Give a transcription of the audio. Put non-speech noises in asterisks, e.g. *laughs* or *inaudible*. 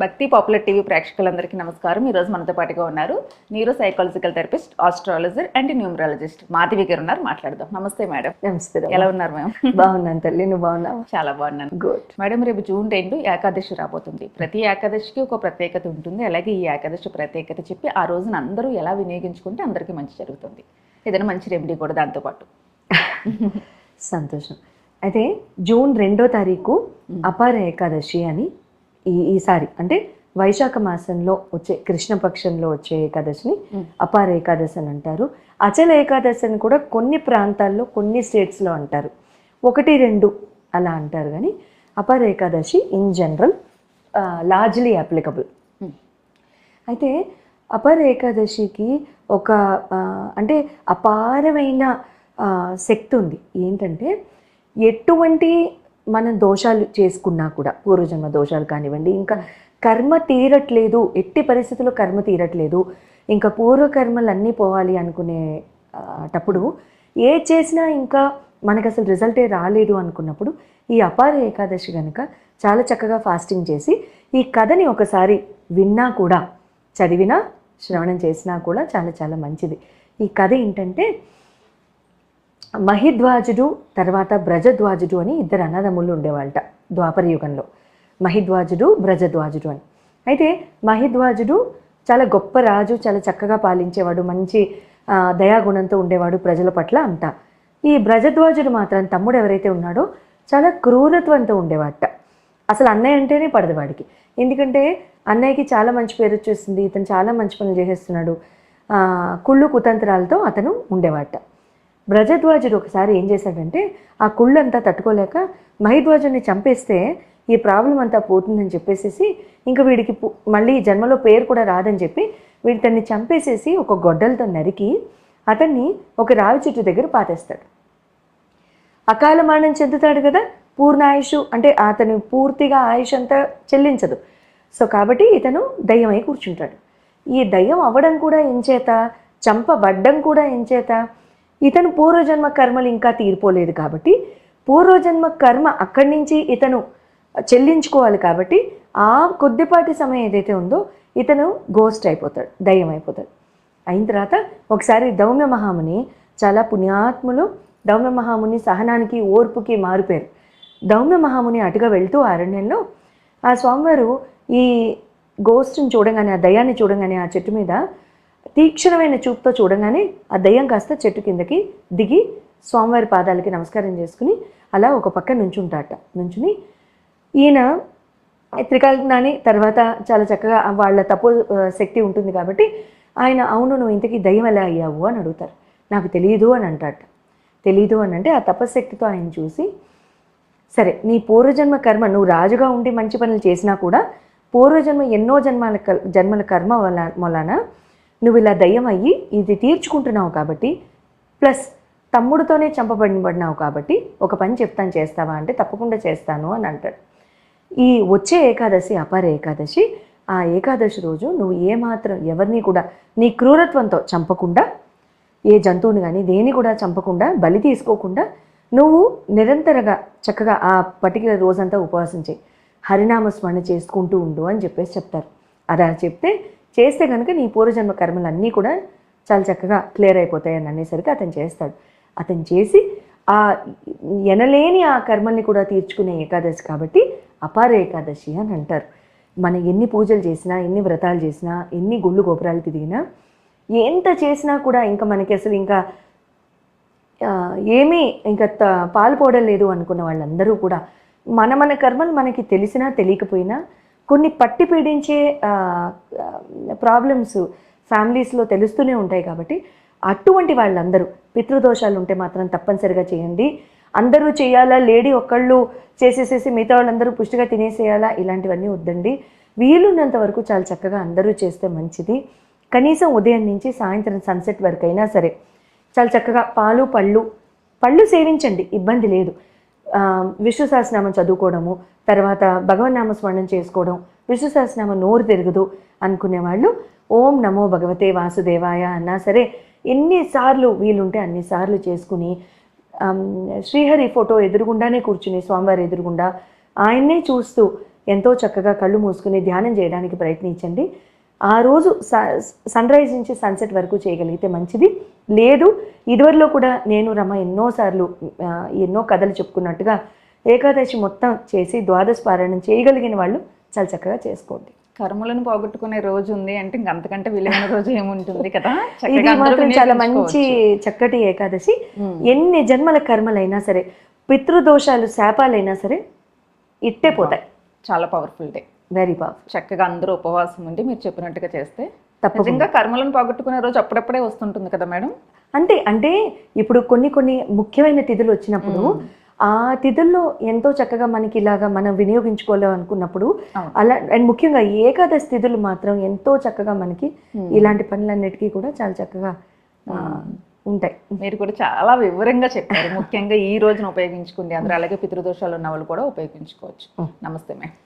భక్తి popular TV ప్రేక్షకులందరికీ నమస్కారం. ఈ రోజు మనతో పాటుగా ఉన్నారు neuro psychological therapist astrologer and numerologist Madhavi గారు ఉన్నారు. మాట్లాడదాం. నమస్తే మేడం. నమస్తే ఎలా ఉన్నారు మేడం? బాగున్నాను తల్లి. నువ్వు బాగున్నావు? చాలా బాగున్నాను. గుడ్ మేడం రేపు జూన్ రెండు ఏకాదశి రాబోతుంది. ప్రతి ఏకాదశికి ఒక ప్రత్యేకత ఉంటుంది. అలాగే ఈ ఏకాదశి ప్రత్యేకత చెప్పి ఆ రోజున అందరూ ఎలా వినియోగించుకుంటే అందరికీ మంచి జరుగుతుంది. ఏదైనా మంచి రెమెడీ కూడా దాంతోపాటు *laughs* సంతోషం. అయితే జూన్ రెండో తారీఖు అపార ఏకాదశి అని ఈ ఈసారి అంటే వైశాఖ మాసంలో వచ్చే కృష్ణపక్షంలో వచ్చే ఏకాదశిని. అపార ఏకాదశి అని అంటారు అచల ఏకాదశి అని కూడా కొన్ని ప్రాంతాల్లో కొన్ని స్టేట్స్లో అంటారు ఒకటి రెండు అలా అంటారు కానీ Apara Ekadashi in general largely applicable. అయితే అపర ఏకాదశికి ఒక అంటే అపారమైన శక్తి ఉంది ఏంటంటే ఎటువంటి మనం దోషాలు చేసుకున్నా కూడా పూర్వజన్మ దోషాలు కానివ్వండి ఇంకా కర్మ తీరట్లేదు ఎట్టి పరిస్థితుల్లో కర్మ తీరట్లేదు ఇంకా పూర్వకర్మలు అన్నీ పోవాలి అనుకునేటప్పుడు ఏ చేసినా ఇంకా మనకు అసలు రిజల్టే రాలేదు అనుకున్నప్పుడు ఈ అపార ఏకాదశి కనుక చాలా చక్కగా ఫాస్టింగ్ చేసి ఈ కథని ఒకసారి విన్నా కూడా చదివినా శ్రవణం చేసినా కూడా చాలా చాలా మంచిది. ఈ కథ ఏంటంటే మహిద్వాజుడు తర్వాత బ్రజద్వాజుడు అని ఇద్దరు అన్నదమ్ముళ్ళు ఉండేవాళ్ళట ద్వాపర యుగంలో. మహిద్వాజుడు బ్రజద్వాజుడు అని. అయితే మహిద్వాజుడు చాలా గొప్ప రాజు చాలా చక్కగా పాలించేవాడు మంచి దయాగుణంతో ఉండేవాడు ప్రజల పట్ల అంతా. ఈ బ్రజద్వాజుడు మాత్రం తమ్ముడు ఎవరైతే ఉన్నాడో చాలా క్రూరత్వంతో ఉండేవాట అసలు అన్నయ్య అంటేనే పడదు వాడికి. ఎందుకంటే అన్నయ్యకి చాలా మంచి పేరు వచ్చేసింది ఇతను చాలా మంచి పనులు చేసేస్తున్నాడు. కుళ్ళు కుతంత్రాలతో అతను ఉండేవాట బ్రజధ్వాజుడు ఒకసారి ఏం చేశాడంటే ఆ కుళ్ళంతా తట్టుకోలేక మహిధ్వాజుని చంపేస్తే ఈ ప్రాబ్లం అంతా పోతుందని చెప్పేసేసి ఇంకా వీడికి మళ్ళీ ఈ జన్మలో పేరు కూడా రాదని చెప్పి వీడి తన్ని చంపేసేసి ఒక గొడ్డలతో నరికి అతన్ని ఒక రావి చెట్టు దగ్గర పాతేస్తాడు. అకాల మరణం చెందుతాడు కదా పూర్ణ ఆయుష్ అంటే అతను పూర్తిగా ఆయుష్ అంతా చెల్లించదు. సో కాబట్టి ఇతను దయ్యమై కూర్చుంటాడు. ఈ దయ్యం అవ్వడం కూడా ఎంచేత చంపబడ్డం కూడా ఎంచేత ఇతను పూర్వజన్మ కర్మలు ఇంకా తీరిపోలేదు కాబట్టి పూర్వజన్మ కర్మ అక్కడి నుంచి ఇతను చెల్లించుకోవాలి కాబట్టి ఆ కొద్దిపాటి సమయం ఏదైతే ఉందో ఇతను గోస్ట్ అయిపోతాడు దయ్యం అయిపోతాడు. అయిన తర్వాత ఒకసారి దౌమ్య మహాముని చాలా పుణ్యాత్ములు దౌమ్య మహాముని సహనానికి ఓర్పుకి మారిపోయారు దౌమ్య మహాముని అటుగా వెళ్తూ అరణ్యంలో ఆ స్వామివారు ఈ గోస్ట్ని చూడగానే ఆ దయాన్ని చూడగానే ఆ చెట్టు మీద తీక్షణమైన చూపుతో చూడగానే ఆ దయ్యం కాస్త చెట్టు కిందకి దిగి స్వామివారి పాదాలకి నమస్కారం చేసుకుని అలా ఒక పక్క నుంచుంటాట నుంచుని ఈయన త్రికాలని తర్వాత చాలా చక్కగా వాళ్ళ తపో శక్తి ఉంటుంది కాబట్టి ఆయన అవును నువ్వు ఇంతకీ దయ్యం ఎలా అయ్యావు? అని అడుగుతారు. నాకు తెలియదు అని అంటాట తెలీదు అని అంటే ఆ తపశక్తితో ఆయన చూసి సరే నీ పూర్వజన్మ కర్మ నువ్వు రాజుగా ఉండి మంచి పనులు చేసినా కూడా పూర్వజన్మ ఎన్నో జన్మాల కల్- జన్మల కర్మ వల్ల వలన నువ్వు ఇలా దయ్యం అయ్యి ఇది తీర్చుకుంటున్నావు కాబట్టి ప్లస్ తమ్ముడితోనే చంపబడినావు కాబట్టి ఒక పని చెప్తాను చేస్తావా అంటే తప్పకుండా చేస్తాను అని అంటాడు. ఈ వచ్చే ఏకాదశి అపార ఏకాదశి ఆ ఏకాదశి రోజు నువ్వు ఏమాత్రం ఎవరిని కూడా నీ క్రూరత్వంతో చంపకుండా ఏ జంతువుని కానీ దేని కూడా చంపకుండా బలి తీసుకోకుండా నువ్వు నిరంతరంగా చక్కగా ఆ పర్టికులర్ రోజంతా ఉపవాసం చేయి. హరినామ స్మరణ చేసుకుంటూ ఉండు అని చెప్పేసి చెప్తారు. అలా చెప్తే చేస్తే కనుక నీ పూర్వజన్మ కర్మలన్నీ కూడా చాలా చక్కగా క్లియర్ అయిపోతాయి అని అనేసరికి అతను చేస్తాడు. అతను చేసి ఆ ఎనలేని ఆ కర్మల్ని కూడా తీర్చుకునే ఏకాదశి కాబట్టి అపార ఏకాదశి అని అంటారు. మనం ఎన్ని పూజలు చేసినా ఎన్ని వ్రతాలు చేసినా ఎన్ని గుళ్ళు గోపురాలు తిరిగినా ఎంత చేసినా కూడా ఇంకా మనకి అసలు ఇంకా ఏమీ ఇంకా త- పాలు పోవడం లేదు అనుకున్న వాళ్ళందరూ కూడా మన మన కర్మలు మనకి తెలిసినా తెలియకపోయినా కొన్ని పట్టి పీడించే ప్రాబ్లమ్స్ ఫ్యామిలీస్లో తెలుస్తూనే ఉంటాయి కాబట్టి అటువంటి వాళ్ళందరూ పితృదోషాలు ఉంటే మాత్రం తప్పనిసరిగా చేయండి. అందరూ చేయాలా? లేడీ ఒక్కళ్ళు చేసేసేసి మిగతా వాళ్ళందరూ పుష్టిగా తినేసేయాలా? ఇలాంటివన్నీ వద్దండి. వీలున్నంత వరకు చాలా చక్కగా అందరూ చేస్తే మంచిది. కనీసం ఉదయం నుంచి సాయంత్రం సన్సెట్ వరకు అయినా సరే చాలా చక్కగా పాలు పళ్ళు పళ్ళు సేవించండి. ఇబ్బంది లేదు. విష్ణు సహస్రనామం చదువుకోవడము తర్వాత భగవన్నామ స్మరణం చేసుకోవడం విష్ణు సహస్రనామం నోరు తిరగదు అనుకునే వాళ్ళు ఓం నమో భగవతే వాసుదేవాయ అన్నా సరే ఎన్నిసార్లు వీలుంటే అన్నిసార్లు చేసుకుని శ్రీహరి ఫోటో ఎదురుగుండానే కూర్చుని స్వామివారి ఎదురుగుండా ఆయన్నే చూస్తూ ఎంతో చక్కగా కళ్ళు మూసుకుని ధ్యానం చేయడానికి ప్రయత్నించండి. ఆ రోజు సన్ రైజ్ నుంచి సన్సెట్ వరకు చేయగలిగితే మంచిది. లేదు ఇదివరలో కూడా నేను రమ ఎన్నోసార్లు ఎన్నో కథలు చెప్పుకున్నట్టుగా ఏకాదశి మొత్తం చేసి ద్వాదశ పారాయణం చేయగలిగిన వాళ్ళు చాలా చక్కగా చేసుకోండి. కర్మలను పోగొట్టుకునే రోజు ఉంది అంటే అంతకంటే విలువైన రోజు ఏముంటుంది కదా? *laughs* ఇది మాత్రం చాలా మంచి. చక్కటి ఏకాదశి. ఎన్ని జన్మల కర్మలైనా సరే పితృదోషాలు శాపాలైనా సరే ఇట్టే పోతాయి. చాలా పవర్ఫుల్ డే వెరీ పవర్ఫుల్ చక్కగా అందరూ ఉపవాసం ఉండి మీరు చెప్పినట్టుగా చేస్తే తప్పకుండా. కర్మలను పోగొట్టుకునే రోజు అప్పుడప్పుడే వస్తుంటుంది కదా మేడం? అంటే అంటే ఇప్పుడు కొన్ని కొన్ని ముఖ్యమైన తిథులు వచ్చినప్పుడు ఆ తిథుల్లో ఎంతో చక్కగా మనకి ఇలాగా మనం వినియోగించుకోలేం అనుకున్నప్పుడు. అలా అండ్ ముఖ్యంగా ఏకాదశి తిథులు మాత్రం ఎంతో చక్కగా మనకి ఇలాంటి పనులన్నిటికీ కూడా చాలా చక్కగా ఉంటాయి. మీరు కూడా చాలా వివరంగా చెప్పారు. ముఖ్యంగా ఈ రోజున ఉపయోగించుకుంది అందరూ అలాగే పితృదోషాలు ఉన్న వాళ్ళు కూడా ఉపయోగించుకోవచ్చు. నమస్తే మేడం.